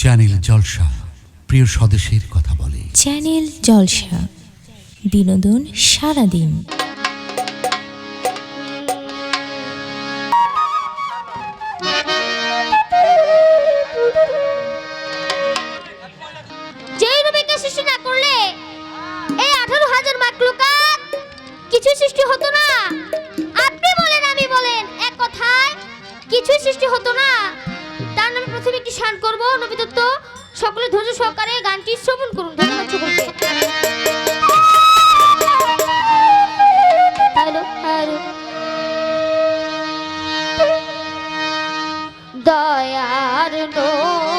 Channel জলসা প্রিয় স্বদেশের কথা বলে। চ্যানেল জলসা বিনোদন সারাদিন। সৃষ্টি না করলে এই আঠারো হাজার মাকলুকাত কিছু সৃষ্টি হতো না। আপনি বলেন আমি বলেন এক কথায় কিছুই সৃষ্টি হতো না। প্রথমে একটি শান করব নবী দত্ত সকলে ধৈর্য সহকারে গানটি শ্রবণ করুন সকলকে হ্যালো হ্যালো। দয়ার নবী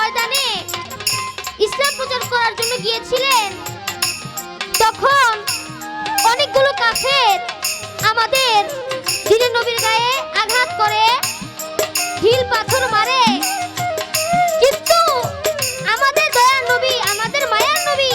ময়দানে ইসলাম প্রচার করার জন্য গিয়েছিলেন, তখন অনেকগুলো কাফের আমাদের দিনের নবীর গায়ে আঘাত করে ঢিল পাথর মারে। কিন্তু আমাদের দয়ার নবী, আমাদের মায়ার নবী